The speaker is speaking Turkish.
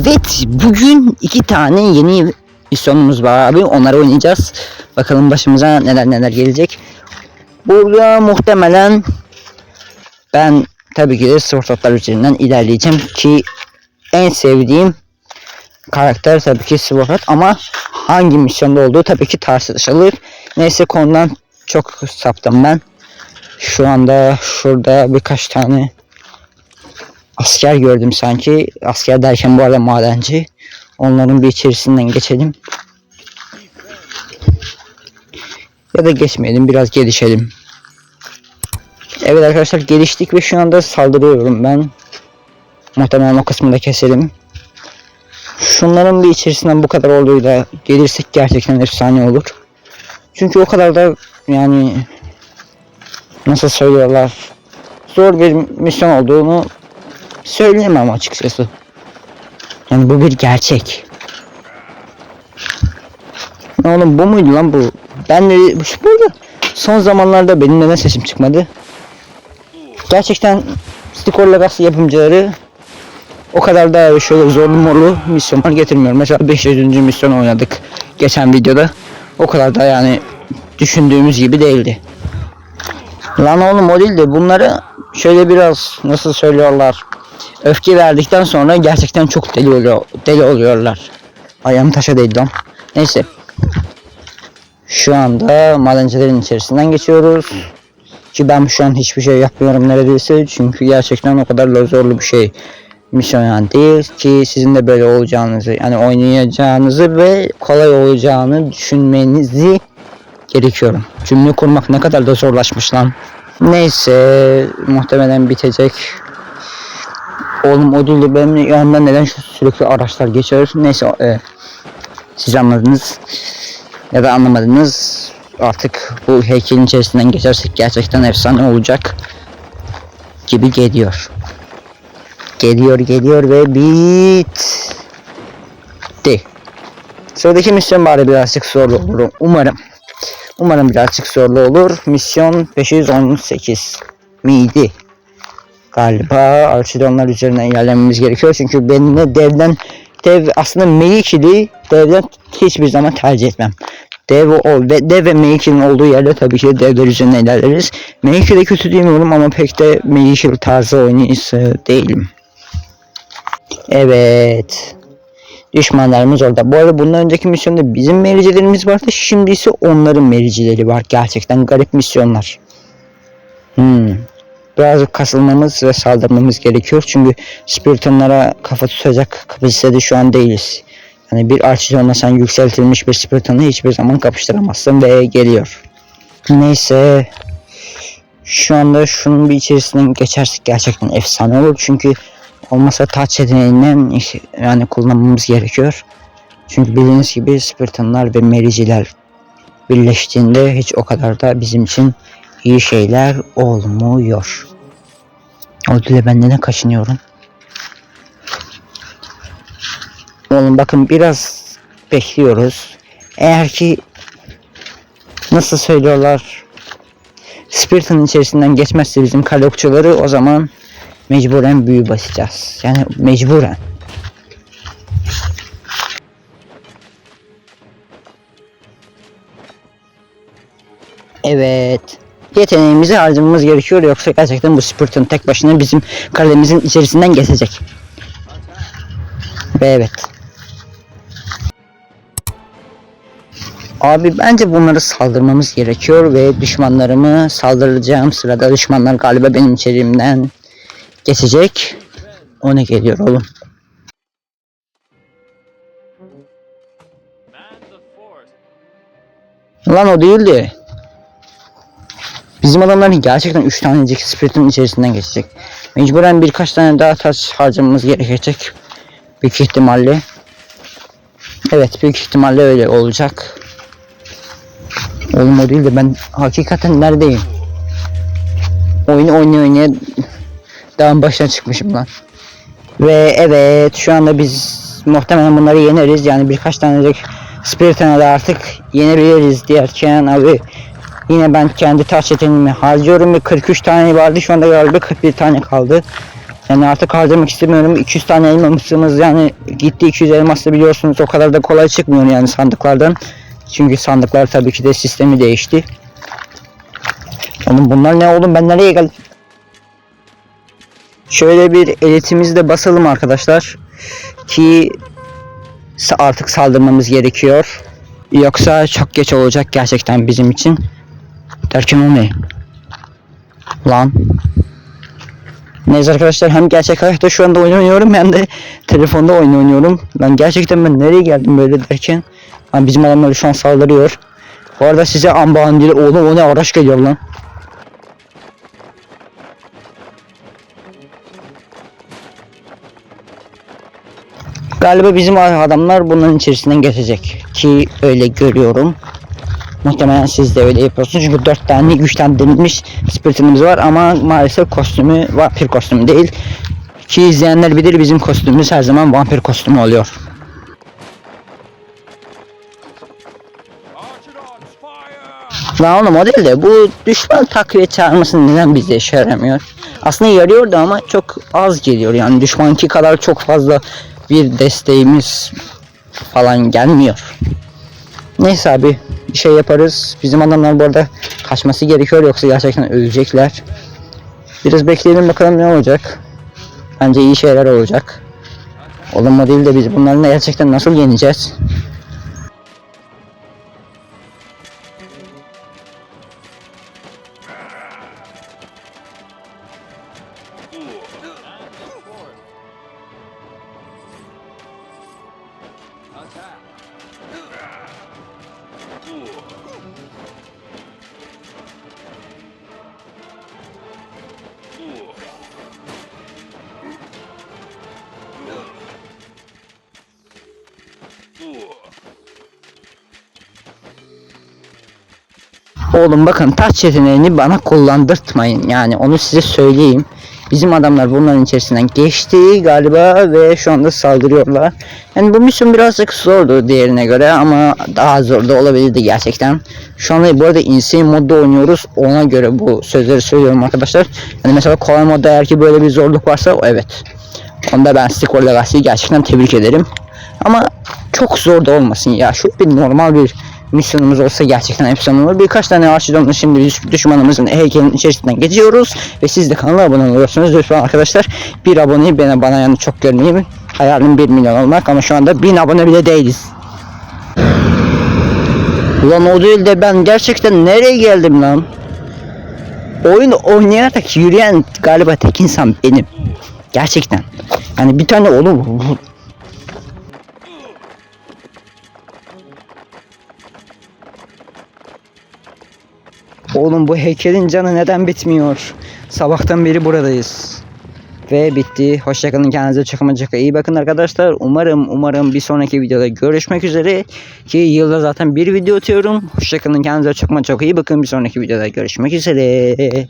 Evet bugün iki tane yeni misyonumuz var abi onları oynayacağız. Bakalım başımıza neler neler gelecek. Burada muhtemelen ben tabii ki de Swordotlar üzerinden ilerleyeceğim ki en sevdiğim karakter tabii ki Swordot ama hangi misyonda olduğu tabii ki tartışılır. Neyse konudan çok saptım ben. Şu anda şurada birkaç tane asker gördüm sanki. Asker derken bu arada madenci. Onların bir içerisinden geçelim. Ya da geçmeyelim biraz gelişelim. Evet arkadaşlar geliştik ve şu anda saldırıyorum ben. Muhtemelen o kısmını da keselim. Şunların bir içerisinden bu kadar olduğuyla gelirsek gerçekten efsane olur. Çünkü o kadar da yani nasıl söylüyorlar zor bir misyon olduğunu söyleyemem açıkçası. Yani bu bir gerçek. Ne Oğlum bu muydu lan bu? Ben de bu arada son zamanlarda benim neden sesim çıkmadı? Gerçekten Sticker Legacy yapımcıları o kadar da şöyle zorlu morlu misyonlar getirmiyor. Mesela 500. misyon oynadık geçen videoda. O kadar da yani düşündüğümüz gibi değildi. Lan oğlum o değil de bunları şöyle biraz nasıl söylüyorlar öfke verdikten sonra gerçekten çok deli oluyor deli oluyorlar. Ayağım taşa değdi. Neyse. Şu anda madencilerin içerisinden geçiyoruz. Ki ben şu an hiçbir şey yapmıyorum neredeyse. Çünkü gerçekten o kadar da zorlu bir şey misyon yani değil ki sizin de böyle olacağınızı yani oynayacağınızı ve kolay olacağını düşünmenizi gerekiyorum. Cümle kurmak ne kadar da zorlaşmış lan. Neyse muhtemelen bitecek. Oğlum o değil de benim yanımdan neden şu sürekli araçlar geçiyor. Neyse e, siz anladınız ya da anlamadınız. Artık bu heykelin içerisinden geçersek gerçekten efsane olacak gibi geliyor. Geliyor geliyor ve bitti. Sıradaki misyon bari birazcık zorlu olur. Umarım. Umarım birazcık zorlu olur. Misyon 518 miydi? Galiba Archidonlar üzerinden ilerlememiz gerekiyor. Çünkü benimle devden dev aslında Meikili devden hiçbir zaman tercih etmem. Dev, o, ve, dev ve Meikil'in olduğu yerde tabii ki de devler üzerinden ilerleriz. Meikil'e kötü demiyorum ama pek de Meikil tarzı oynayıcısı değilim. Evet. Düşmanlarımız orada. Bu arada bundan önceki misyonda bizim mericilerimiz vardı. Şimdi ise onların mericileri var. Gerçekten garip misyonlar. Hmm. Biraz kasılmamız ve saldırmamız gerekiyor. Çünkü Spiritonlara kafa tutacak kapasitede şu an değiliz. Yani bir Archidon'la sen yükseltilmiş bir Spiriton'u hiçbir zaman kapıştıramazsın ve geliyor. Neyse. Şu anda şunun bir içerisinden geçersek gerçekten efsane olur. Çünkü olmasa touch yeteneğinden yani kullanmamız gerekiyor. Çünkü bildiğiniz gibi Spiritonlar ve Mericiler birleştiğinde hiç o kadar da bizim için iyi şeyler olmuyor. O dile ben neden kaçınıyorum? Oğlum bakın biraz bekliyoruz. Eğer ki nasıl söylüyorlar Spirit'in içerisinden geçmezse bizim kale o zaman mecburen büyü basacağız. Yani mecburen. Evet. Yeteneğimizi harcamamız gerekiyor yoksa gerçekten bu Spiriton tek başına bizim kalemizin içerisinden geçecek. Ve evet. Abi bence bunları saldırmamız gerekiyor ve düşmanlarımı saldıracağım sırada düşmanlar galiba benim içerimden geçecek. O ne geliyor oğlum? Lan o değildi. Bizim adamların gerçekten 3 tanecik spiritin içerisinden geçecek. Mecburen birkaç tane daha taş harcamamız gerekecek. Büyük ihtimalle. Evet büyük ihtimalle öyle olacak. Oğlum o değil de ben hakikaten neredeyim? Oyunu oynaya oynaya dağın başına çıkmışım lan. Ve evet şu anda biz muhtemelen bunları yeneriz. Yani birkaç tanecik Spirit'ine de artık yenebiliriz diyerken abi yine ben kendi taş yeteneğimi harcıyorum ve 43 tane vardı şu anda galiba 41 tane kaldı. Yani artık harcamak istemiyorum. 200 tane elmamışsınız yani gitti 200 elmas da biliyorsunuz o kadar da kolay çıkmıyor yani sandıklardan. Çünkü sandıklar tabii ki de sistemi değişti. Oğlum bunlar ne oğlum ben nereye geldim? Şöyle bir elitimizi de basalım arkadaşlar. Ki artık saldırmamız gerekiyor. Yoksa çok geç olacak gerçekten bizim için. Derken o ne? Lan. Neyse arkadaşlar hem gerçek hayatta şu anda oynuyorum hem de telefonda oyun oynuyorum. Lan gerçekten ben nereye geldim böyle derken. Ha, bizim adamlar şu an saldırıyor. Bu arada size ambağın dili oğlum o ne araç geliyor lan. Galiba bizim adamlar bunların içerisinden geçecek ki öyle görüyorum. Muhtemelen siz de öyle yapıyorsunuz çünkü 4 tane 3 tane denilmiş spiritinimiz var ama maalesef kostümü vampir kostümü değil. Ki izleyenler bilir bizim kostümümüz her zaman vampir kostümü oluyor. Lan oğlum o değil de bu düşman takviye çağırması neden bize işe yaramıyor? Aslında yarıyordu ama çok az geliyor yani düşmanki kadar çok fazla bir desteğimiz falan gelmiyor. Neyse abi şey yaparız. Bizim adamlar bu arada kaçması gerekiyor yoksa gerçekten ölecekler. Biraz bekleyelim bakalım ne olacak. Bence iyi şeyler olacak. Oğlum o değil de biz bunların gerçekten nasıl yeneceğiz? Oğlum bakın taç yeteneğini bana kullandırtmayın. Yani onu size söyleyeyim. Bizim adamlar bunların içerisinden geçti galiba ve şu anda saldırıyorlar. Yani bu misyon birazcık zordu diğerine göre ama daha zor da olabilirdi gerçekten. Şu anda bu arada insane modda oynuyoruz. Ona göre bu sözleri söylüyorum arkadaşlar. Yani mesela kolay modda eğer ki böyle bir zorluk varsa o evet. Onda ben Sticker Legacy'yi gerçekten tebrik ederim. Ama çok zor da olmasın ya. Şu bir normal bir misyonumuz olsa gerçekten efsane olur. Birkaç tane arşidonla şimdi düş- düşmanımızın heykelinin içerisinden geçiyoruz. Ve siz de kanala abone oluyorsunuz. Lütfen arkadaşlar bir aboneyi bana, bana yani çok görmeyin. Hayalim 1 milyon olmak ama şu anda 1000 abone bile değiliz. Ulan o değil de ben gerçekten nereye geldim lan? Oyun oynayarak yürüyen galiba tek insan benim. Gerçekten. Yani bir tane oğlum Oğlum bu heykelin canı neden bitmiyor? Sabahtan beri buradayız. Ve bitti. Hoşçakalın kendinize çok iyi bakın arkadaşlar. Umarım umarım bir sonraki videoda görüşmek üzere. Ki yılda zaten bir video atıyorum. Hoşçakalın kendinize çok iyi bakın. Bir sonraki videoda görüşmek üzere.